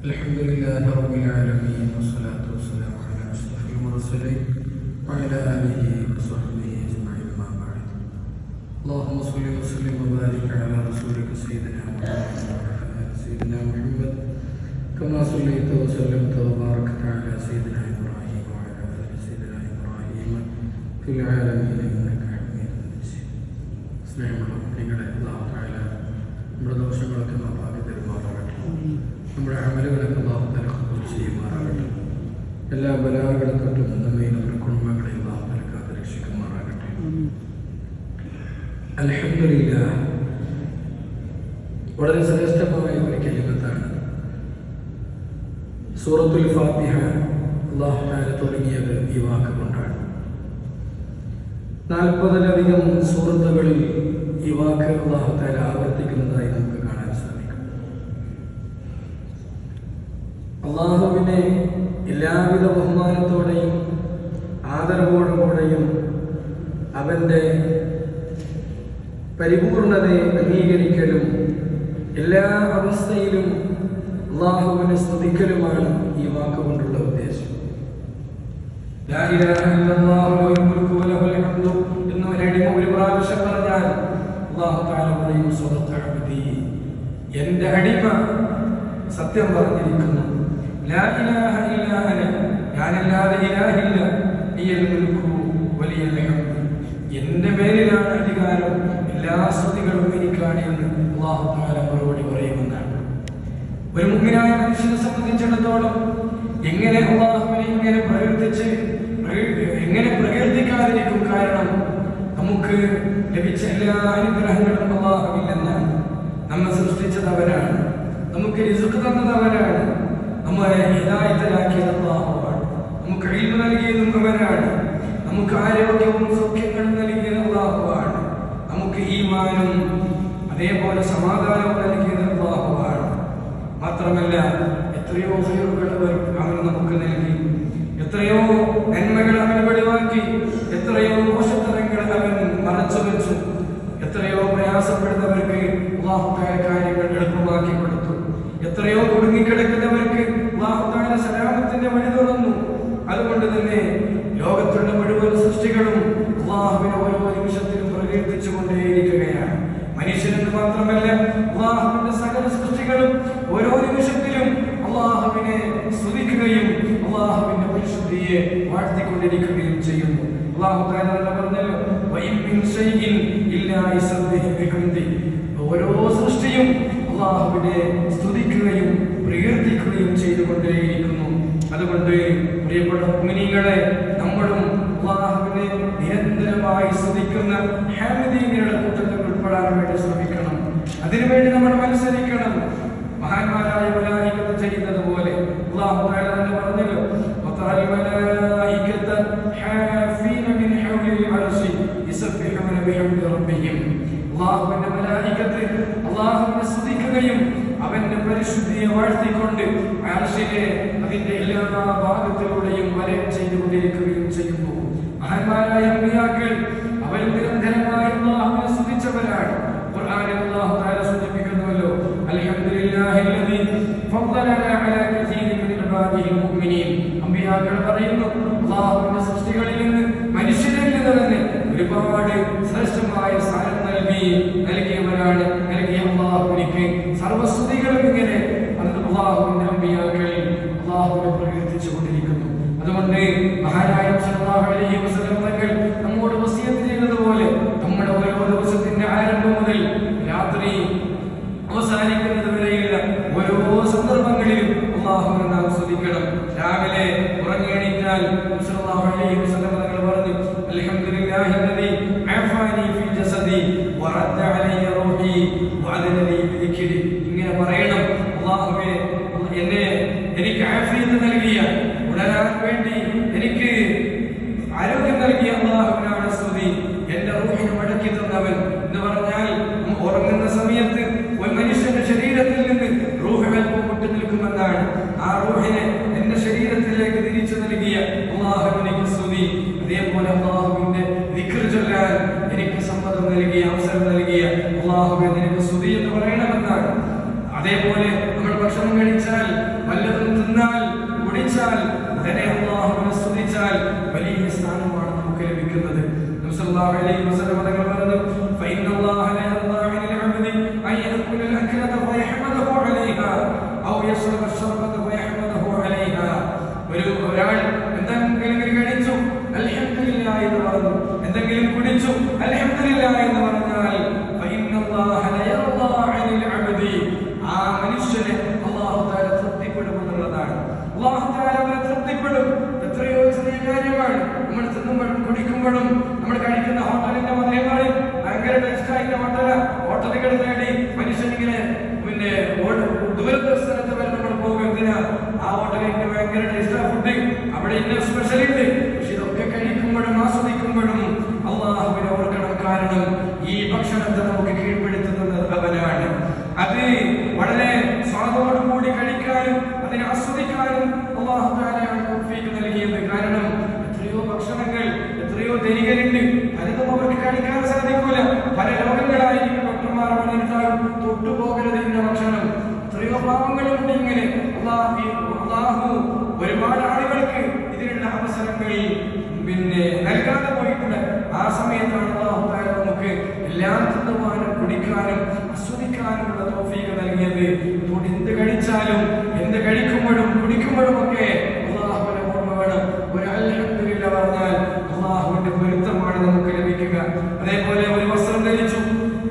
الحمد لله رب العالمين والصلاة والسلام على أشرف المرسلين وعلى آله وصحبه أجمعين ما بعد اللهم صل وسلم وبارك على رسولك سيدنا محمد وعلى آل سيدنا محمد كما صليت وسلمت وباركت على سيدنا إبراهيم وعلى آل سيدنا إبراهيم في العالمين إنك حميد مجيد സ്നേഹമുള്ള നിങ്ങളെ അള്ളാഹു താല നമ്മുടെ ദോഷങ്ങളൊക്കെ മാപ്പാക്കി ചെയ്യുമാറാകട്ടെ. എല്ലാ ബലാകളെ തൊട്ടും നമ്മയും നമ്മുടെ കുടുംബങ്ങളെ കാത്ത് രക്ഷിക്കുമാറാകട്ടെ. അലഹമില്ല വളരെ ശ്രേഷ്ഠമായ ഒരു കലിമത്താണ്. സൂറത്തുൽ ഫാത്തിഹ അള്ളാഹു താല തുടങ്ങിയത് ഈ വാക്ക് കൊണ്ടാണ്. നാൽപ്പതിലധികം സുഹൃത്തുക്കളിൽ ഈ വാക്ക് അള്ളാഹുത്താല ആവർത്തിക്കുന്നതായി നമുക്ക് അവന്റെ പരിപൂർണതയെ അംഗീകരിക്കലും എല്ലാ അവസ്ഥയിലും അള്ളാഹുവിനെ സ്തുതിക്കലുമാണ് ഈ വാക്കുകൊണ്ടുള്ള ഉദ്ദേശം. എന്ന് ഒരു പ്രാവശ്യം പറഞ്ഞാൽ അബ്ദി എന്റെ അടിമ സത്യം പറഞ്ഞിരിക്കുന്നു. ഞാനല്ലാതെ ഇലാഹില്ല ലിയൽ മുൽക്കു അധികാരം എല്ലാ സ്തുതികളും എനിക്കാണ് എന്ന് തആല മറുപടി പറയുമെന്നാണ് ഒരു മുഖ്യനായ മനുഷ്യനെ സംബന്ധിച്ചിടത്തോളം എങ്ങനെ അള്ളാഹുവിനെ ഇങ്ങനെ പ്രകീർത്തിച്ച് പ്രകീ- എങ്ങനെ പ്രകീർത്തിക്കാതിരിക്കും കാരണം നമുക്ക് ലഭിച്ച എല്ലാ അനുഗ്രഹങ്ങളും അള്ളാഹുവില്ലെന്നാണ് നമ്മെ സൃഷ്ടിച്ചത് അവരാണ് നമുക്ക് റിസുക്ക് തന്നത് അവരാണ് നമ്മളെ ഹിതായത്തിലാക്കിയത് അള്ളാഹുവാണ് നമുക്ക് കഴിവ് നൽകിയതും അവരാണ്. നമുക്ക് ആരോഗ്യവും സൗഖ്യങ്ങളും നൽകിയത് അള്ളാഹുവാണ് നമുക്ക് ഈമാനും അതേപോലെ സമാധാനവും നൽകിയത് അള്ളാഹുവാണ്. മാത്രമല്ല എത്രയോ ഹൈറുകൾ അവൻ നമുക്ക് നൽകി. എത്രയോ നന്മകൾ അവൻ വെളിവാക്കി. എത്രയോ ദോഷത്തരങ്ങൾ അവൻ മറച്ചു വെച്ചു. എത്രയോ പ്രയാസപ്പെടുന്നവർക്ക് അള്ളാഹുക്കായ കാര്യങ്ങൾ എളുപ്പമാക്കി കൊടുത്തു. എത്രയോ കുടുങ്ങിക്കിടക്കുന്നവർക്ക് അള്ളാഹുക്കായ സലാമത്തിന്റെ വഴി തുറന്നു. അതുകൊണ്ട് തന്നെ ലോകത്തുള്ള മുഴുവൻ സൃഷ്ടികളും അള്ളാഹുവിനെ ഓരോ നിമിഷത്തിലും പ്രകീർത്തിച്ചുകൊണ്ടേയിരിക്കുകയാണ് മനുഷ്യനെന്ന് മാത്രമല്ല അള്ളാഹുവിന്റെ സകല സൃഷ്ടികളും ഓരോ നിമിഷത്തിലും അള്ളാഹുവിനെ സ്തുതിക്കുകയും അള്ളാഹുവിന്റെ പരിശുദ്ധിയെ വാഴ്ത്തിക്കൊണ്ടിരിക്കുകയും ചെയ്യുന്നു. അള്ളാഹു പറഞ്ഞല്ലോ ഓരോ സൃഷ്ടിയും അള്ളാഹുവിനെ സ്തുതിക്കുകയും പ്രകീർത്തിക്കുകയും ചെയ്തുകൊണ്ടേയിരിക്കുന്നു. അതുകൊണ്ട് പ്രിയപ്പെട്ട മുനികളെ നമ്മളും അള്ളാഹുവിനെ നിരന്തരമായി സ്തുതിക്കുന്ന അള്ളാഹു തന്നെ പറഞ്ഞല്ലോ അള്ളാഹുവിന്റെ മലായിക്കത്ത് അള്ളാഹുവിനെ സ്തുതിക്കുകയും അവന്റെ പരിശുദ്ധിയെ വാഴ്ത്തിക്കൊണ്ട് അർഷിനെ അതിന്റെ എല്ലാ ഭാഗത്തിലൂടെയും വലയം ചെയ്തുകൊണ്ടിരിക്കുകയും ചെയ്യുന്നു. മഹാന്മാരായ അമ്മിയാക്കൾ അവർ നിരന്തരമായ അള്ളാഹുവിനെ സ്തുതിച്ചവരാണ്. ഖുർആനിൽ അള്ളാഹു താര സൂചിപ്പിക്കുന്നുവല്ലോ അൽഹംദുലില്ലാഹി അൽദി ഫദ്ദലനാ അലാ അമ്പിയാക്കൾ പറയുന്നു അള്ളാഹുവിന്റെ സൃഷ്ടികളിൽ നിന്ന് മനുഷ്യരിൽ നിന്ന് തന്നെ ഒരുപാട് ശ്രേഷ്ഠമായ സ്ഥാനം നൽകി നൽകിയവരാണ് നൽകിയ അള്ളാഹുവിനിക്ക് സർവസ്തുതികളും ഇങ്ങനെ അള്ളാഹുവിന്റെ അമ്പിയാക്കൾ അള്ളാഹുവിനെ പ്രകീർത്തിച്ചു കൊണ്ടിരിക്കുന്നു അതുകൊണ്ട് മഹാനായ സല്ലല്ലാഹു അലൈഹി വസല്ലം തങ്ങൾ നമ്മോട് വസിയത്ത് ചെയ്തതുപോലെ നമ്മുടെ ഓരോ ദിവസത്തിന്റെ ആരംഭം മുതൽ രാത്രി അവസാനിക്കുന്നത് വരെയുള്ള ഓരോ സന്ദർഭങ്ങളിലും അള്ളാഹുവിനെ നാം സ്തുതിക്കണം രാവിലെ ഉറങ്ങിയെണീറ്റാൽ സല്ലല്ലാഹു അലൈഹി വസല്ലം തങ്ങൾ പറഞ്ഞു അൽഹംദുലില്ലാഹി അല്ലദീ ആഫാനി ഫീ ജസദി വറദ്ദ അലയ്യ റൂഹി വഅദനനി ബിദിക്രി ഇങ്ങനെ പറയണം. അള്ളാഹുവേ എന്നെ എനിക്ക് ആഫിയത്ത് നൽകിയ ഉണരാൻ വേണ്ടി എനിക്ക് ആരോഗ്യം നൽകിയ അള്ളാഹുവിനാണ് സ്തുതി എന്റെ റൂഹിനെ മടക്കി തന്നവൻ എന്ന് പറഞ്ഞാൽ ഉറങ്ങുന്ന സമയത്ത് ഒരു മനുഷ്യന്റെ ശരീരത്തിൽ നിന്ന് റൂഹ് അല്പം വിട്ടു നിൽക്കുമെന്നാണ് ആ റൂഹിനെ എന്റെ ശരീരത്തിലേക്ക് തിരിച്ചു നൽകിയ അള്ളാഹുവിനേക്ക് സ്തുതി അതേപോലെ അള്ളാഹുവിന്റെ ദിക്ർ ചൊല്ലാൻ എനിക്ക് ഈ അവസരം നൽകിയ അള്ളാഹുബെ നിനക്ക് സ്തുതി എന്ന് പറയണമെന്നാണ് അതേപോലെ നമ്മൾ ഭക്ഷണം കഴിച്ചാൽ വല്ലതും തിന്നാൽ കുടിച്ചാൽ ഉടനെ അള്ളാഹുവിനെ സ്തുതിച്ചാൽ വലിയ സ്ഥാനമാണ് നമുക്ക് ലഭിക്കുന്നത്. തങ്ങൾ പറഞ്ഞു ഒരു ഒരാൾ എന്തെങ്കിലും കഴിച്ചു അലഹമില്ല എന്ന് പറഞ്ഞു. എന്തെങ്കിലും കുടിച്ചു അലഹമില്ല എന്ന് കുടിക്കുമ്പോഴും നമ്മൾ കഴിക്കുന്ന ഹോട്ടലിന്റെ മതയങ്ങളിൽ ഭയങ്കര ടേസ്റ്റ് ആയിട്ട് ഹോട്ടല ഹോട്ടലുകൾ നേടി മനുഷ്യനിങ്ങനെ പിന്നെ ദൂരത്തെ സ്ഥലത്ത് വരെ നമ്മൾ പോകും. എന്തിനാ? ആ ഹോട്ടലിന്റെ ഭയങ്കര ടേസ്റ്റ് ഫുഡ് അവിടെ ഇന്ന സ്പെഷ്യൽ ഉണ്ട്. പക്ഷെ ഇതൊക്കെ കഴിക്കുമ്പോഴും ആസ്വദിക്കുമ്പോഴും അള്ളാഹുവിനെ ഓർക്കണം. കാരണം ഈ ഭക്ഷണത്തെ നമുക്ക് കീഴ്പ്പെടുത്തുന്നത് അവനാണ് അത് വളരെ സ്വാദോടുകൂടി കഴിക്കാനും അതിനെ ആസ്വദിക്കാനും അള്ളാഹു താലയാണ് തൗഫീഖ് നൽകിയത് കാരണം എത്രയോ ഭക്ഷണങ്ങൾ എത്രയോ ധനികരുണ്ട് പലതും അവർക്ക് കഴിക്കാൻ സാധിക്കൂല പല രോഗങ്ങളായിരിക്കും ഡോക്ടർമാർ പറഞ്ഞിട്ടാകും തൊട്ടുപോകരുത് ഇന്ന ഭക്ഷണം എത്രയോ പാവങ്ങളുണ്ട് ഇങ്ങനെ അള്ളാഹു അള്ളാഹു ഒരുപാട് ആളുകൾക്ക് ഇതിനുള്ള അവസരങ്ങൾ പിന്നെ നൽകാതെ പോയിട്ടുണ്ട് ആ സമയത്താണ് അള്ളാഹു താല നമുക്ക് എല്ലാം കുടിക്കാനും ആസ്വദിക്കാനുമുള്ള തോഫീക്ക് നൽകിയത്. അതുകൊണ്ട് എന്ത് കഴിച്ചാലും എന്ത് കഴിക്കുമ്പോഴും കുടിക്കുമ്പോഴും ഒക്കെ അള്ളാഹുവിനെ ഓർമ്മ വേണം ഒരു അൽഹംദുലില്ല പറഞ്ഞാൽ അള്ളാഹുവിന്റെ പൊരുത്തമാണ് നമുക്ക് ലഭിക്കുക. അതേപോലെ ഒരു വസ്ത്രം ധരിച്ചു.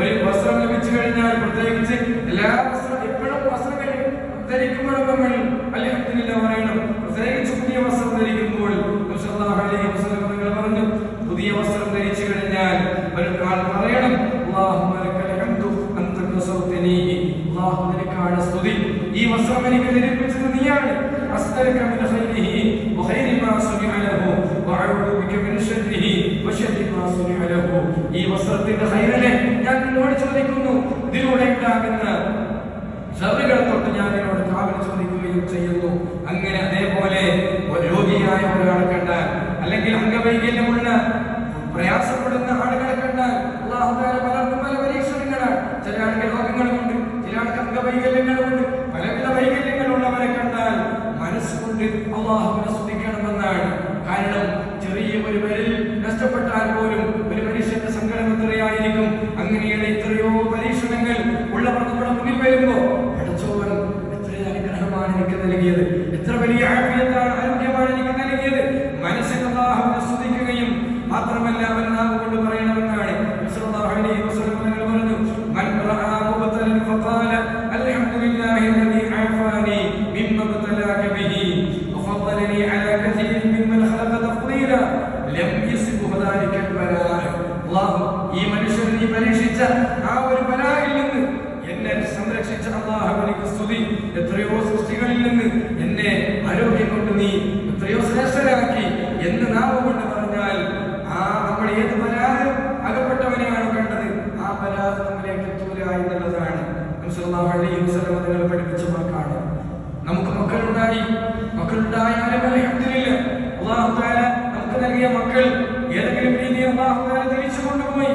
ഒരു വസ്ത്രം ലഭിച്ചു കഴിഞ്ഞാൽ പ്രത്യേകിച്ച് എല്ലാ വസ്ത്രം എപ്പോഴും വസ്ത്രം ധരിക്കുമ്പോഴും നമ്മൾ അൽഹംദുലില്ല പറയണം പ്രത്യേകിച്ച് പുതിയ വസ്ത്രം ധരിക്കുമ്പോൾ നബി സല്ലല്ലാഹു അലൈഹി വസല്ലം തങ്ങൾ പറഞ്ഞു പുതിയ വസ്ത്രം ധരിച്ചു കഴിഞ്ഞാൽ ഒരു ആൾ പറയണം അല്ലാഹുമ്മ ലക്കൽ ഹംദു അൻത കസൗതനീഹി അല്ലാഹു നിനക്കാണ് സ്തുതി ഈ വസ്ത്രം എനിക്ക് ധരിപ്പിച്ചത് നീയാണ് അസ്തലക من خيره وخير ما صنع له وأعوذ بك من شره وشر ما صنع له. ഈ വസ്ത്രത്തിന്റെ ഖൈറിനെ ഞാൻ നിന്നോട് ചോദിക്കുന്നു. ഇതിലൂടെ ഉണ്ടാകുന്ന ഷറുകളെ തൊട്ട് ഞാൻ എന്നോട് കാവൽ ചോദിക്കുകയും ചെയ്യുന്നു. അങ്ങനെ അതേപോലെ രോഗിയായ ഒരാളെ കണ്ടാൽ അല്ലെങ്കിൽ അംഗവൈകല്യമുള്ള പ്രയാസപ്പെടുന്ന ആളുകളെ കണ്ടാൽ തആല പലർക്കും പല പരീക്ഷണങ്ങളാണ്. ചില ആൾക്ക് രോഗങ്ങളുമുണ്ട് ചില ആൾക്ക് അംഗവൈകല്യങ്ങളുമുണ്ട്. പലവിധ വൈകല്യങ്ങളുള്ളവരെ കണ്ടാൽ മനസ്സുകൊണ്ട് അള്ളാഹുവിനെ സ്തുതിക്കണമെന്നാണ് കാരണം ചെറിയ ഒരു വിരൽ നഷ്ടപ്പെട്ടാൽ പോലും ഒരു മനുഷ്യന്റെ സങ്കടം എത്രയായിരിക്കും? അങ്ങനെയുള്ള എത്രയോ പരീക്ഷണങ്ങൾ ഉള്ളവർ നമ്മുടെ മുന്നിൽ വരുമ്പോ പഠിച്ചോവൻ എത്ര അനുഗ്രഹമാണ് എനിക്ക് നൽകിയത്. നമ്മിലേക്ക് എത്തൂല എന്നുള്ളതാണ് വസല്ലം തങ്ങൾ പഠിപ്പിച്ച വാക്കാണ്. നമുക്ക് മക്കളുണ്ടായി. മക്കളുണ്ടായാലും അൽഹംദുലില്ല. അല്ലാഹു തആല നമുക്ക് നൽകിയ മക്കൾ ഏതെങ്കിലും രീതിയിൽ അള്ളാഹു തആല തിരിച്ചു കൊണ്ടുപോയി.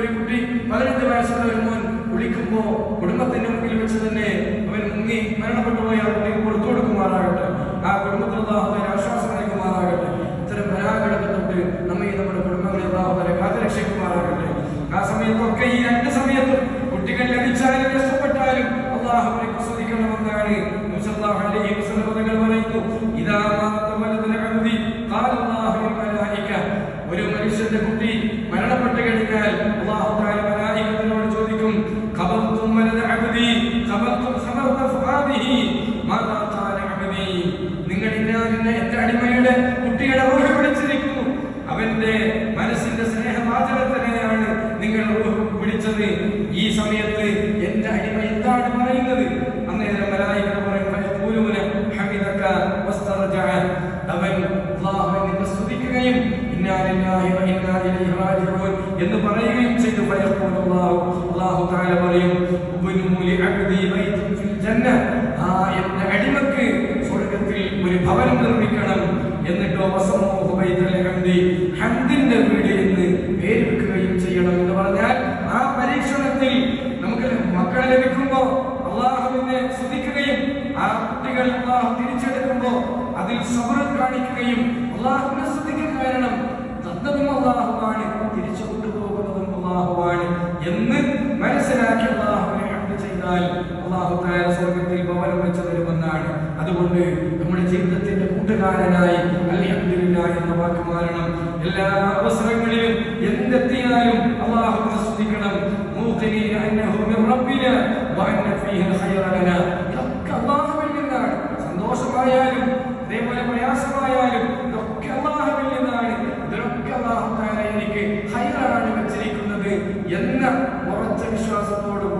ഒരു കുട്ടി പതിനഞ്ച് വയസ്സുള്ള ഒരു മോൻ വിളിക്കുമ്പോ കുടുംബത്തിന്റെ മുമ്പിൽ വെച്ച് തന്നെ അവൻ മുങ്ങി മരണപ്പെട്ടു പോയി ആ കുട്ടിക്ക് കൊടുത്തു കൊടുക്കുമാറാകട്ടെ. ആ കുടുംബത്തിൽ തആല ആശ്വാസം നൽകുമാറാകട്ടെ. ഇത്തരം തൊട്ട് നമ്മെ നമ്മുടെ കുടുംബങ്ങളെ അല്ലാഹു തആല കാത്തുരക്ഷിക്കുമാറാകട്ടെ. ആ സമയത്തൊക്കെ ഈ രണ്ട് സമയത്തും കുട്ടികൾ ലഭിച്ചാലും നഷ്ടപ്പെട്ടാലും അള്ളാഹുവിനെ ആസ്വദിക്കണമെന്നാണ് എന്ന് പറയുകയും ചെയ്തു. പലപ്പോഴും അള്ളാഹു അള്ളാഹു താല പറയും ആ എന്റെ അടിമക്ക് സ്വർഗത്തിൽ ഒരു ഭവനം നിർമ്മിക്കണം എന്നിട്ടോ ഹന്ദിന്റെ വീട് എന്ന് പേര് വെക്കുകയും ചെയ്യണം എന്ന് പറഞ്ഞാൽ ആ പരീക്ഷണത്തിൽ നമുക്ക് മക്കളെ ലഭിക്കുമ്പോൾ അള്ളാഹുവിനെ ശ്രദ്ധിക്കുകയും ആ കുട്ടികൾ അള്ളാഹു തിരിച്ചെടുക്കുമ്പോൾ അതിൽ സബർ കാണിക്കുകയും അള്ളാഹുവിനെ ശ്രദ്ധിക്കുകയും എന്ന് മനസ്സിലാക്കി അള്ളാഹുവിനെ കണ്ടു ചെയ്താൽ അള്ളാഹു താര സ്വർഗത്തിൽ ഭവനം വെച്ചു തരുമെന്നാണ്. അതുകൊണ്ട് നമ്മുടെ ജീവിതത്തിന്റെ കൂട്ടുകാരനായി അലഹമില്ല എന്ന വാക്ക് മാറണം. എല്ലാ അവസരങ്ങളിലും എന്തെത്തിയാലും അള്ളാഹു പ്രശംസിക്കണം സന്തോഷമായാലും അതേപോലെ പ്രയാസമായാലും വിശ്വാസത്തോടും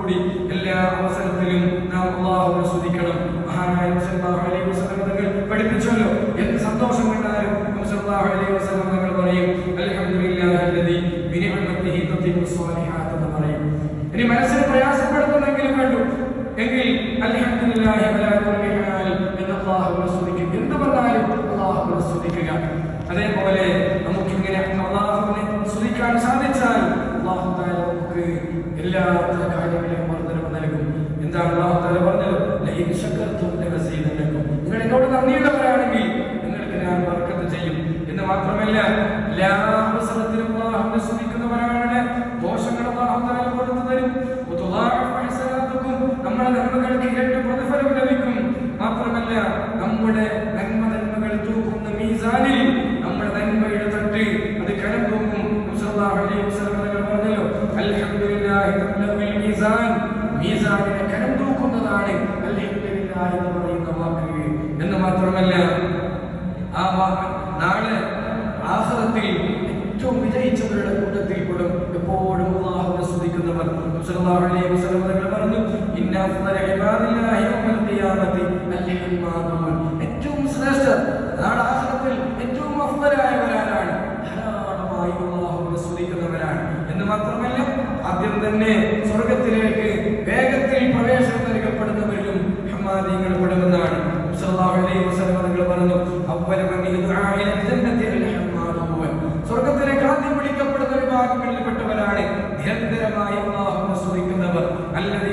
enfrentarla സല്ലല്ലാഹു അലൈഹി വസല്ലം പറഞ്ഞു ഇന്ന അഫ്ദല ഇബാദില്ലാഹി ഖിയാമത്തി. അൽഇമാമുൻ ഏറ്റവും ശ്രേഷ്ഠർ നാളെ ആഖിറത്തിൽ ഏറ്റവും അഫ്ദലായ അല്ലാഹുവിനെ സ്മരിക്കുന്നവരാണ് എന്ന് മാത്രമല്ല ആദ്യം തന്നെ സ്വർഗത്തിലേക്ക് വേഗത്തിൽ പ്രവേശനം നൽകപ്പെടുന്നവരിലും ഹമാദികൾ പെടുമെന്നാണ് സല്ലല്ലാഹു അലൈഹി വസല്ലം പറഞ്ഞു അവല മൻ യുദാ ജന്നത്തി അൽ ഹമാദുൻ സ്വർഗത്തിലേക്ക് ആദ്യം വിളിക്കപ്പെടുന്ന ഒരു ഭാഗങ്ങളിൽപ്പെട്ടവരാണ് നിരന്തരമായി അള്ളാഹുവിനെ സ്തുതിക്കുന്നവർ അല്ലെങ്കിൽ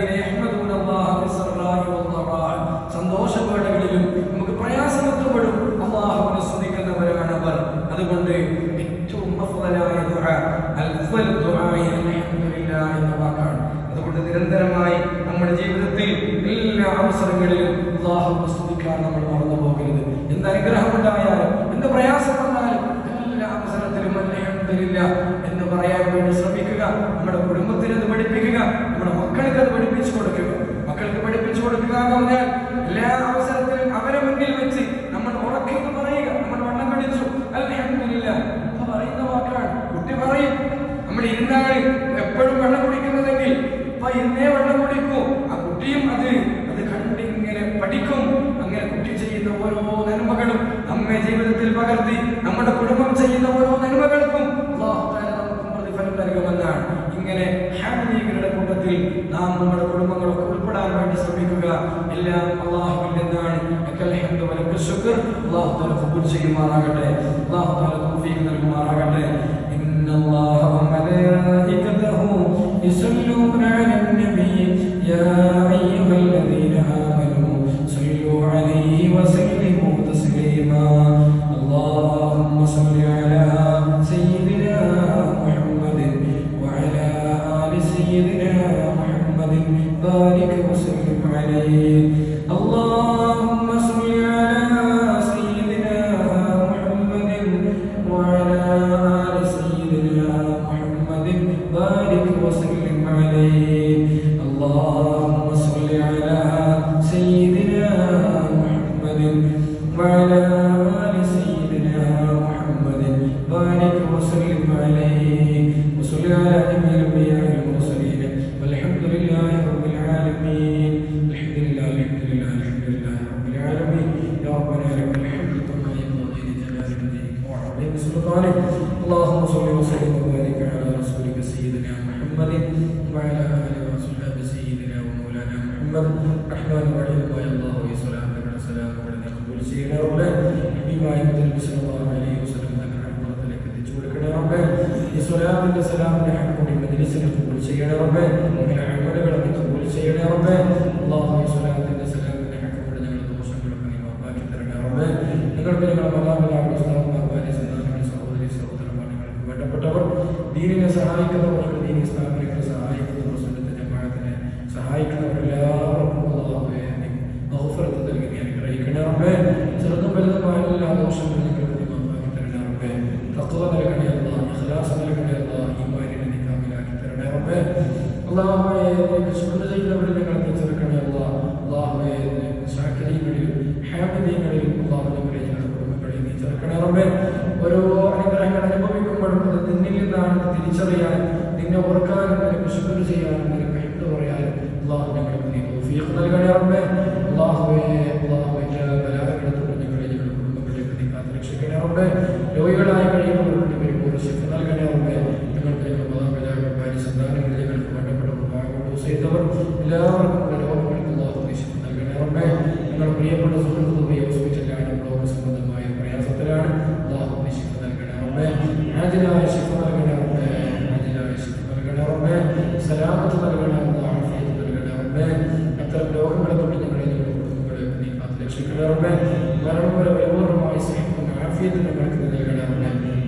നമ്മുടെ കുടുംബത്തിനത് ഇല്ല അള്ളാഹുവിന്റെതാണ് അള്ളാഹു താല കബൂൽ ചെയ്യുമാറാകട്ടെ. അള്ളാഹു താല തൗഫീഖ് നൽകുമാറാകട്ടെ. ഇന്ന അല്ലാഹ വ മലായികതഹു യസല്ലൂന അലൻ യാ അയ്യുഹല്ലദീന ആമനൂ സല്ലൂ അലൈഹി വസല്ലമൂ سلطانه اللهم صل وسلم وبارك على رسولك سيدنا محمد وعلى آله وصحبه سيدنا ومولانا محمد. الرحمن الرحيم. يا الله وسلام على سلام على قبول سيدنا ربنا. بما يقدر بسم الله സഹായിക്കുന്ന പ്രശ്നം ദീനി സ്ഥാപനങ്ങളെ സഹായിക്കുന്ന പ്രശ്നത്തെ ജമാഅത്തിനെ സഹായിക്കുന്നവരെല്ലാവർക്കും അള്ളാഹുവെ മഹഫറത്ത് നൽകി അനുഗ്രഹിക്കണമേ ചെറുതും വലുതുമായ എല്ലാ ദോഷങ്ങളിലും చెప్పినట్టుగానే وربنا ورب الأمور وإسحاق العافية وبركة الله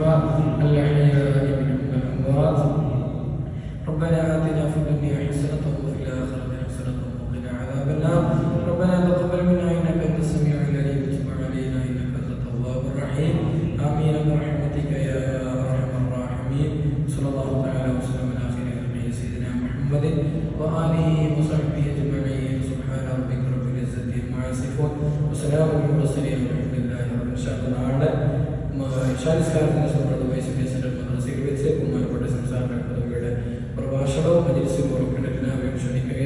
الأطباء الأحياء നമസ്കാരത്തിന് സമ്മേളനം വിശേഷന്റെ പ്രധാന സ്വീകരിച്ച് കുമ്മനപ്പെട്ട സംസ്ഥാന പ്രതിയുടെ പ്രഭാഷണവും അനുസരിച്ച് ഉറക്കിടത്തിന് അപേക്ഷണിക്കുക